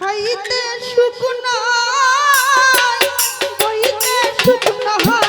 নাই শুকনা সুখ নাই।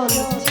Oh.